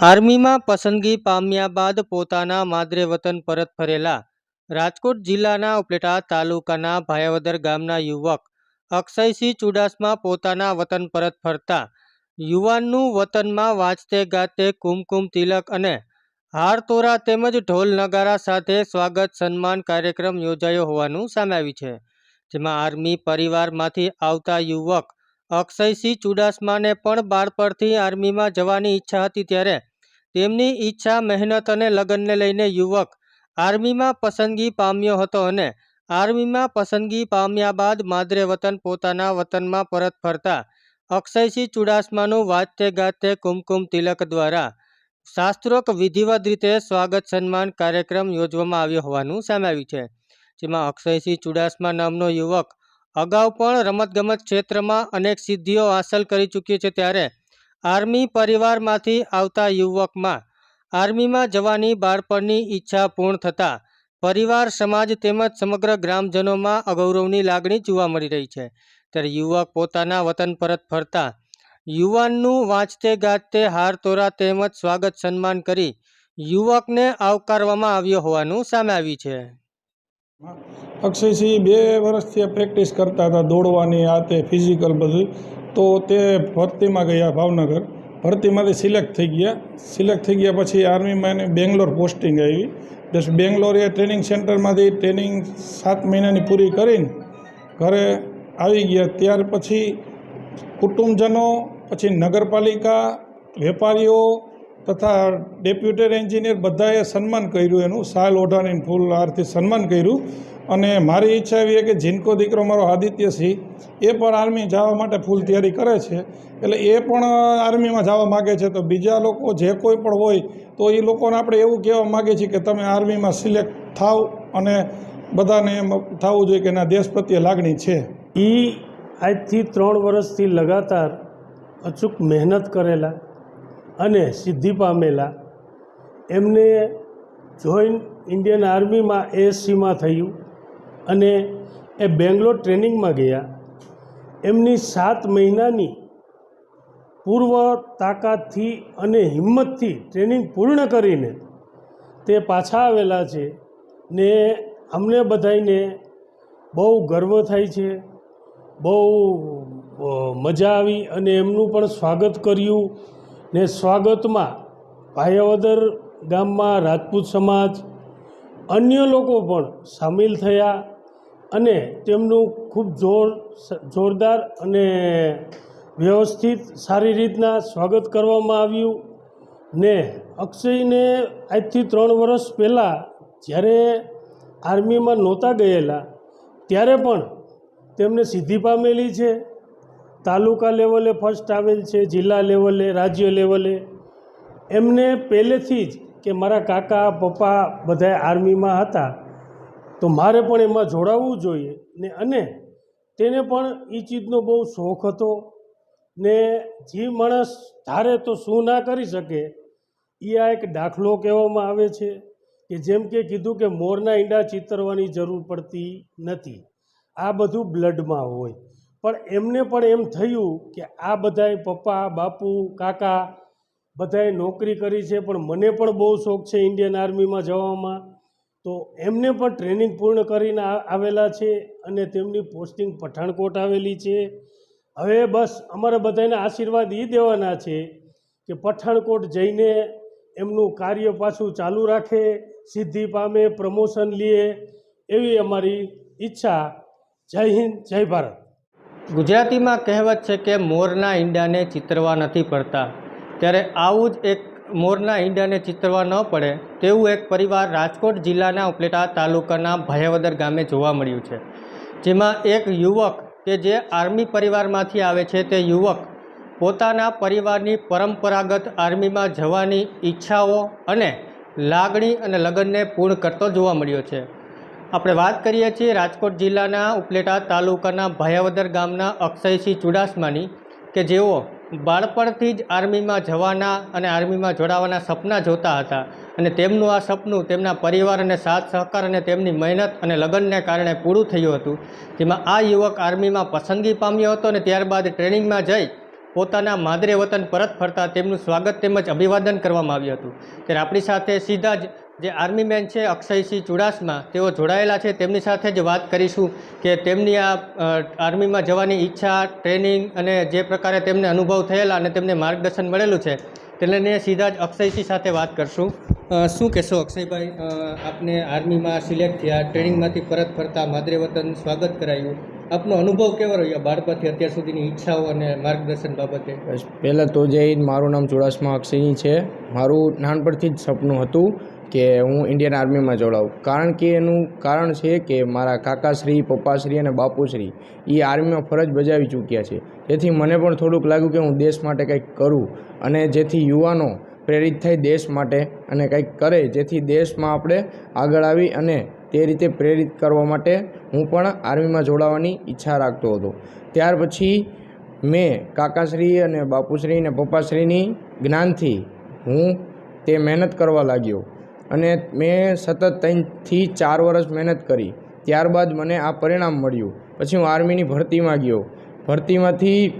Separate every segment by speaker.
Speaker 1: આર્મીમાં પસંદગી પામ્યા બાદ પોતાના માદરે વતન પરત ફરેલા રાજકોટ જિલ્લાના ઉપલેટા તાલુકાના ભાયાવદર ગામના યુવક અક્ષયસિંહ ચુડાસમા પોતાના વતન પરત ફરતા યુવાનનું વતનમાં વાંચતે ગાતે કુમકુમ તિલક અને હારતોરા તેમજ ઢોલ નગારા સાથે સ્વાગત સન્માન કાર્યક્રમ યોજાયો હોવાનું સામે આવ્યું છે. જેમાં આર્મી પરિવારમાંથી આવતા યુવક અક્ષયસિંહ ચુડાસમાને પણ બાળપણથી આર્મીમાં જવાની ઈચ્છા હતી ત્યારે તેમની ઈચ્છા, મહેનત અને લગ્નને લઈને યુવક આર્મીમાં પસંદગી પામ્યો હતો અને આર્મીમાં પસંદગી પામ્યા બાદ માદરે વતન પોતાના વતનમાં પરત ફરતા અક્ષયસિંહ ચુડાસમાનું વાજતે ગાતે કુમકુમ તિલક દ્વારા શાસ્ત્રોક્ત વિધિવત રીતે સ્વાગત સન્માન કાર્યક્રમ યોજવામાં આવ્યો હોવાનું સામે આવ્યું છે. જેમાં અક્ષયસિંહ ચુડાસમા નામનો યુવક અગાઉ પણ રમતગમત ક્ષેત્રમાં અનેક સિદ્ધિઓ હાંસલ કરી ચૂક્યો છે ત્યારે આર્મી પરિવારમાંથી આવતા યુવકમાં આર્મીમાં જવાની બાળપણની ઈચ્છા પૂર્ણ થતાં પરિવાર, સમાજ તેમજ સમગ્ર ગ્રામજનોમાં અગૌરવની લાગણી જોવા મળી રહી છે. ત્યારે યુવક પોતાના વતન પરત ફરતા યુવાનનું વાંચતે ગાજતે હાર તોરા તેમજ સ્વાગત સન્માન કરી યુવકને આવકારવામાં આવ્યો હોવાનું સામે આવ્યું છે.
Speaker 2: અક્ષયસિંહ બે વર્ષથી પ્રેક્ટિસ કરતા હતા, દોડવાની આ તે ફિઝિકલ બધું. તો તે ભરતીમાં ગયા ભાવનગર. ભરતીમાંથી સિલેક્ટ થઈ ગયા. સિલેક્ટ થઈ ગયા પછી આર્મીમાં એને બેંગ્લોર પોસ્ટિંગ આવી. બેંગ્લોર એ ટ્રેનિંગ સેન્ટરમાંથી ટ્રેનિંગ સાત મહિનાની પૂરી કરીને ઘરે આવી ગયા. ત્યાર પછી કુટુંબજનો, પછી નગરપાલિકા, વેપારીઓ તથા ડેપ્યુટેડ એન્જિનિયર બધાએ સન્માન કર્યું એનું. સાલ ઓઢાણીને ફૂલ હારથી સન્માન કર્યું. અને મારી ઈચ્છા એવી છે કે જીનકો દીકરો મારો આદિત્ય સિંહ, એ પણ આર્મી જવા માટે ફૂલ તૈયારી કરે છે. એટલે એ પણ આર્મીમાં જવા માગે છે. તો બીજા લોકો જે કોઈ પણ હોય, તો એ લોકોને આપણે એવું કહેવા માગીએ છીએ કે તમે આર્મીમાં સિલેક્ટ થાવ અને બધાને એમ થવું જોઈએ કે ના દેશ પ્રત્યે લાગણી છે.
Speaker 3: એ આજથી ત્રણ વર્ષથી લગાતાર અચૂક મહેનત કરેલા અને સિદ્ધિ પામેલા. એમને જોઈન ઇન્ડિયન આર્મીમાં એએસસીમાં થયું. અને એ બેંગ્લોર ટ્રેનિંગમાં ગયા. એમની સાત મહિનાની પૂર્વ તાકાતથી અને હિંમતથી ટ્રેનિંગ પૂર્ણ કરીને તે પાછા આવેલા છે ને અમને બધાને બહુ ગર્વ થાય છે, બહુ મજા આવી અને એમનું પણ સ્વાગત કર્યું ને સ્વાગતમાં ભાયાવદર ગામમાં રાજપૂત સમાજ અન્ય લોકો પણ સામેલ થયા અને તેમનું ખૂબ જોર, જોરદાર અને વ્યવસ્થિત સારી રીતના સ્વાગત કરવામાં આવ્યું ને અક્ષયને આજથી ત્રણ વર્ષ પહેલાં જ્યારે આર્મીમાં નહોતા ગયેલા, ત્યારે પણ તેમને સિદ્ધિ પામેલી છે. તાલુકા લેવલે ફર્સ્ટ આવેલ છે, જિલ્લા લેવલે, રાજ્ય લેવલે. એમને પહેલેથી જ કે મારા કાકા, પપ્પા બધા આર્મીમાં હતા, તો મારે પણ એમાં જોડાવવું જોઈએ ને અને તેને પણ એ ચીજનો બહુ શોખ હતો ને જે માણસ ધારે તો શું ના કરી શકે, એ આ એક દાખલો કહેવામાં આવે છે કે જેમ કે કીધું કે મોરના ઈંડા ચિતરવાની જરૂર પડતી નથી. આ બધું બ્લડમાં હોય. પણ એમને પણ એમ થયું કે આ બધાય પપ્પા, બાપુ, કાકા બધાએ નોકરી કરી છે, પણ મને પણ બહુ શોખ છે ઇન્ડિયન આર્મીમાં જવામાં. તો એમને પણ ટ્રેનિંગ પૂર્ણ કરીને આવેલા છે અને તેમની પોસ્ટિંગ પઠાણકોટ આવેલી છે. હવે બસ અમારે બધાને આશીર્વાદ એ દેવાના છે કે પઠાણકોટ જઈને એમનું કાર્ય પાછું ચાલુ રાખે, સિદ્ધિ પામે પ્રમોશન લે એવી અમારી ઈચ્છા. જય હિન્દ, જય ભારત.
Speaker 1: ગુજરાતીમાં કહેવત છે કે મોરના ઈંડાને ચિતરવા નથી પડતા. ત્યારે આવું જ એક મોરના ઈંડાને ચિતરવા ન પડે, તેવું એક પરિવાર રાજકોટ જિલ્લાના ઉપલેટા તાલુકાના ભયાવદર ગામે જોવા મળ્યું છે. જેમાં એક યુવક કે જે આર્મી પરિવારમાંથી આવે છે, તે યુવક પોતાના પરિવારની પરંપરાગત આર્મીમાં જવાની ઈચ્છાઓ અને લાગણી અને લગનને પૂર્ણ કરતો જોવા મળ્યો છે. આપણે વાત કરીએ છીએ રાજકોટ જિલ્લાના ઉપલેટા તાલુકાના ભયાવદર ગામના અક્ષયસિંહ ચુડાસમાની, કે જેઓ બાળપણથી જ આર્મીમાં જવાના અને આર્મીમાં જોડાવાના સપના જોતા હતા અને તેમનું આ સપનું તેમના પરિવાર અને સાથ સહકાર અને તેમની મહેનત અને લગનને કારણે પૂરું થયું હતું. જેમાં આ યુવક આર્મીમાં પસંદગી પામ્યો હતો અને ત્યારબાદ ટ્રેનિંગમાં જઈ પોતાના માદરે વતન પરત ફરતા તેમનું સ્વાગત તેમજ અભિવાદન કરવામાં આવ્યું હતું. ત્યારે આપણી સાથે સીધા જ જે આર્મી મેન છે અક્ષયસિંહ ચુડાસમા, તેઓ જોડાયેલા છે. તેમની સાથે જ વાત કરીશું કે તેમની આ આર્મીમાં જવાની ઈચ્છા, ટ્રેનિંગ અને જે પ્રકારે તેમને અનુભવ થયેલા અને તેમને માર્ગદર્શન મળેલું છે તેને સીધા જ અક્ષયસિંહ સાથે વાત કરશું. શું કહેશો અક્ષયભાઈ? આપને આર્મીમાં સિલેક્ટ થયા, ટ્રેનિંગમાંથી પરત ફરતા માદરે વતન સ્વાગત કરાયું. આપનો અનુભવ કેવો રહ્યો બાળપણથી અત્યાર સુધીની ઈચ્છાઓ અને માર્ગદર્શન બાબતે?
Speaker 4: પહેલાં તો જય મારું નામ ચુડાસમા અક્ષયસિંહ છે. મારું નાનપણથી જ સપનું હતું. કે હું ઇન્ડિયન આર્મીમાં જોડાઉં કારણ કે એનું કારણ છે કે મારા કાકાશ્રી, પપ્પાશ્રી અને બાપુશ્રી એ આર્મીમાં ફરજ બજાવી ચૂક્યા છે. તેથી મને પણ થોડુંક લાગ્યું કે હું દેશ માટે કંઈક કરું અને જેથી યુવાનો પ્રેરિત થાય દેશ માટે અને કંઈક કરે જેથી દેશમાં આપણે આગળ આવી અને તે રીતે પ્રેરિત કરવા માટે હું પણ આર્મીમાં જોડાવાની ઈચ્છા રાખતો હતો. ત્યાર પછી મેં કાકાશ્રી અને બાપુશ્રી અને પપ્પાશ્રીની જ્ઞાનથી હું તે મહેનત કરવા લાગ્યો. અને મેં સતત ત્રણથી ચાર વર્ષ મહેનત કરી. ત્યારબાદ મને આ પરિણામ મળ્યું. પછી હું આર્મીની ભરતીમાં ગયો. ભરતીમાંથી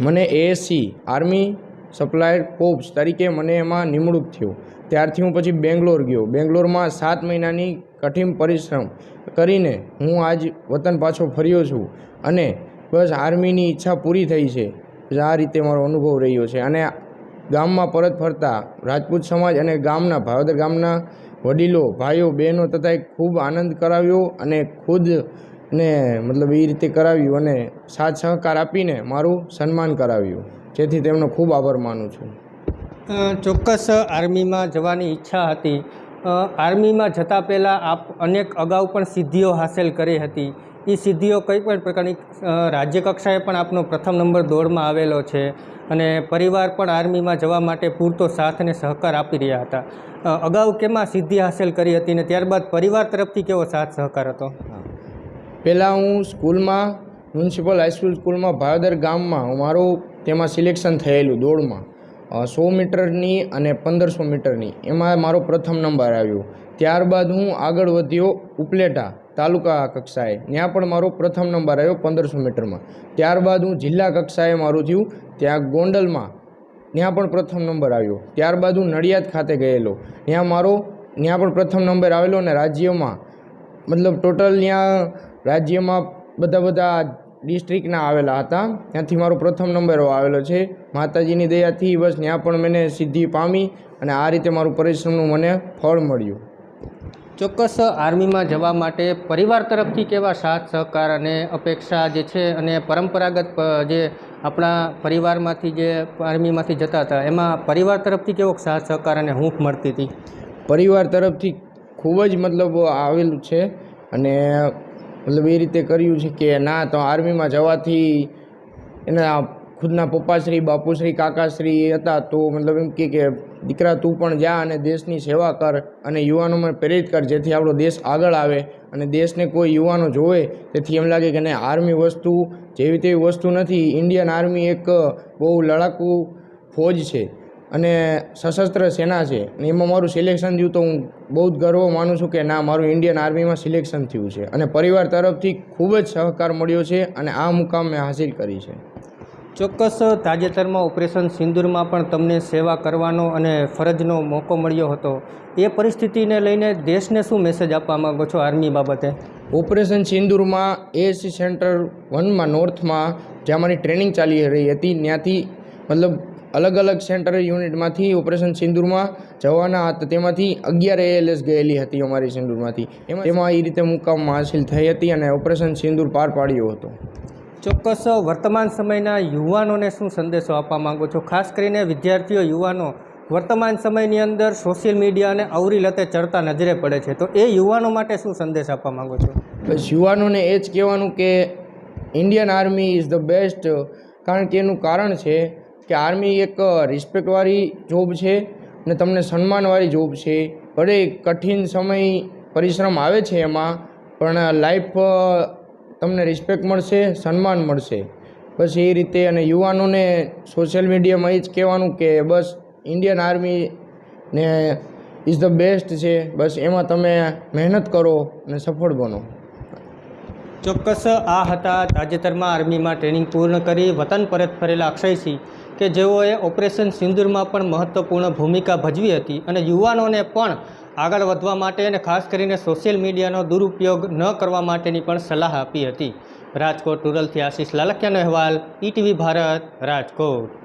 Speaker 4: મને એએસસી આર્મી સપ્લાયર કોપ્સ તરીકે મને એમાં નિમણૂક થયું. ત્યારથી હું પછી બેંગ્લોર ગયો. બેંગ્લોરમાં સાત મહિનાની કઠિન પરિશ્રમ કરીને હું આજ વતન પાછો ફર્યો છું અને બસ આર્મીની ઈચ્છા પૂરી થઈ છે. આ રીતે મારો અનુભવ રહ્યો છે અને ગામમાં પરત ફરતા રાજપૂત સમાજ અને ગામના ભાવદર ગામના વડીલો, ભાઈઓ, બહેનો તથા ખૂબ આનંદ કરાવ્યો અને ખુદ ને મતલબ એ રીતે કરાવ્યું અને સાથ સહકાર આપીને મારું સન્માન કરાવ્યું. જેથી તેમનો ખૂબ આભાર માનું છું.
Speaker 1: ચોક્કસ આર્મીમાં જવાની ઈચ્છા હતી. આર્મીમાં જતાં પહેલાં આપ અનેક અગાઉ પણ સિદ્ધિઓ હાંસલ કરી હતી. એ સિદ્ધિઓ કંઈ પણ પ્રકારની રાજ્યકક્ષાએ પણ આપનો પ્રથમ નંબર દોડમાં આવેલો છે. અને પરિવાર પણ આર્મીમાં જવા માટે પૂરતો સાથ અને સહકાર આપી રહ્યા હતા. અગાઉ કેમાં સિદ્ધિ હાંસલ કરી હતી ને ત્યારબાદ પરિવાર તરફથી કેવો સાથ સહકાર હતો?
Speaker 4: પહેલાં હું સ્કૂલમાં, મ્યુનિસિપલ હાઈસ્કૂલ સ્કૂલમાં ભાવદર ગામમાં મારું તેમાં સિલેક્શન થયેલું દોડમાં. સો મીટરની અને પંદરસો મીટરની. એમાં મારો પ્રથમ નંબર આવ્યો. ત્યારબાદ હું આગળ વધ્યો ઉપલેટા. તાલુકા કક્ષાએ. ત્યાં પણ મારો પ્રથમ નંબર આવ્યો પંદરસો મીટરમાં. ત્યારબાદ હું જિલ્લા કક્ષાએ મારું થયું. ત્યાં ગોંડલમાં ત્યાં પણ પ્રથમ નંબર આવ્યો. ત્યારબાદ હું નડિયાદ ખાતે ગયેલો. ત્યાં મારો, ત્યાં પણ પ્રથમ નંબર આવેલો અને રાજ્યમાં, મતલબ ટોટલ ત્યાં રાજ્યમાં બધા બધા ડિસ્ટ્રિક્ટના આવેલા હતા. ત્યાંથી મારો પ્રથમ નંબર આવેલો છે. માતાજીની દયાથી બસ ત્યાં પણ મને સિદ્ધિ પામી અને આ રીતે મારું પરિશ્રમનું મને ફળ મળ્યું.
Speaker 1: ચોક્કસ આર્મીમાં જવા માટે પરિવાર તરફથી કેવા સાથ, સહકાર અને અપેક્ષા જે છે અને પરંપરાગત જે આપણા પરિવારમાંથી જે આર્મીમાંથી જતા હતા, એમાં પરિવાર તરફથી કેવો સાથ, સહકાર અને હૂંફ મળતી હતી?
Speaker 4: પરિવાર તરફથી ખૂબ જ મતલબ આવેલું છે અને મતલબ એ રીતે કર્યું છે કે ના, તો આર્મીમાં જવાથી એના ખુદના પપ્પાશ્રી, બાપુશ્રી, કાકાશ્રી એ હતા. તો મતલબ એમ કે દીકરા, તું પણ જા અને દેશની સેવા કર અને યુવાનોમાં પ્રેરિત કર, જેથી આપણો દેશ આગળ આવે અને દેશને કોઈ યુવાનો જોવે. તેથી એમ લાગે કે નહીં આર્મી વસ્તુ જેવી તેવી વસ્તુ નથી. ઇન્ડિયન આર્મી એક બહુ લડાકુ ફોજ છે અને સશસ્ત્ર સેના છે. અને એમાં મારું સિલેક્શન થયું તો હું બહુ જ ગર્વ માનું છું કે, ના, મારું ઇન્ડિયન આર્મીમાં સિલેક્શન થયું છે. અને પરિવાર તરફથી ખૂબ જ સહકાર મળ્યો છે અને આ મુકામ મેં હાસિલ કરી છે.
Speaker 1: ચોક્કસ તાજેતરમાં ઓપરેશન સિંદૂરમાં પણ તમને સેવા કરવાનો અને ફરજનો મોકો મળ્યો હતો. એ પરિસ્થિતિને લઈને દેશને શું મેસેજ આપવા માંગો છો આર્મી બાબતે?
Speaker 4: ઓપરેશન સિંદૂરમાં એએસસી સેન્ટર વનમાં નોર્થમાં જ્યાં મારી ટ્રેનિંગ ચાલી રહી હતી ત્યાંથી મતલબ અલગ અલગ સેન્ટર યુનિટમાંથી ઓપરેશન સિંદૂરમાં જવાના હતા. તેમાંથી અગિયાર એએલએસ ગયેલી હતી અમારી સિંદૂરમાંથી. એમાં એ રીતે મુકામ હાસિલ થઈ હતી અને ઓપરેશન સિંદૂર પાર પાડ્યો હતો.
Speaker 1: ચોક્કસ વર્તમાન સમયના યુવાનોને શું સંદેશો આપવા માગો છો? ખાસ કરીને વિદ્યાર્થીઓ, યુવાનો. વર્તમાન સમયની અંદર સોશિયલ મીડિયા અને અવરી લતે ચડતા નજરે પડે છે. તો એ યુવાનો માટે શું સંદેશ આપવા માંગો છો?
Speaker 4: બસ યુવાનોને એ જ કહેવાનું કે Indian army is the best, કારણ કે એનું કારણ છે કે આર્મી એક રિસ્પેક્ટવાળી જોબ છે અને તમને સન્માનવાળી જોબ છે. ભલે કઠિન સમય, પરિશ્રમ આવે છે એમાં, પણ લાઈફ તમને રિસ્પેક્ટ મળશે, સન્માન મળશે. બસ એ રીતે અને યુવાનોને સોશિયલ મીડિયામાં એ જ કહેવાનું કે બસ ઇન્ડિયન આર્મી ને ઇઝ ધ બેસ્ટ છે. બસ એમાં તમે મહેનત કરો અને સફળ બનો.
Speaker 1: ચોક્કસ આ હતા તાજેતરમાં આર્મીમાં ટ્રેનિંગ પૂર્ણ કરી વતન પરત ફરેલા અક્ષયસિંહ કે જેઓએ ઓપરેશન સિંદૂરમાં પણ મહત્ત્વપૂર્ણ ભૂમિકા ભજવી હતી અને યુવાનોને પણ આગળ વધવા માટે અને ખાસ કરીને સોશિયલ મીડિયાનો દુરુપયોગ ન કરવા માટેની પણ સલાહ આપી હતી. રાજકોટ રૂરલથી આશીષ લાલકિયાનો અહેવાલ, ઈટીવી ભારત, રાજકોટ.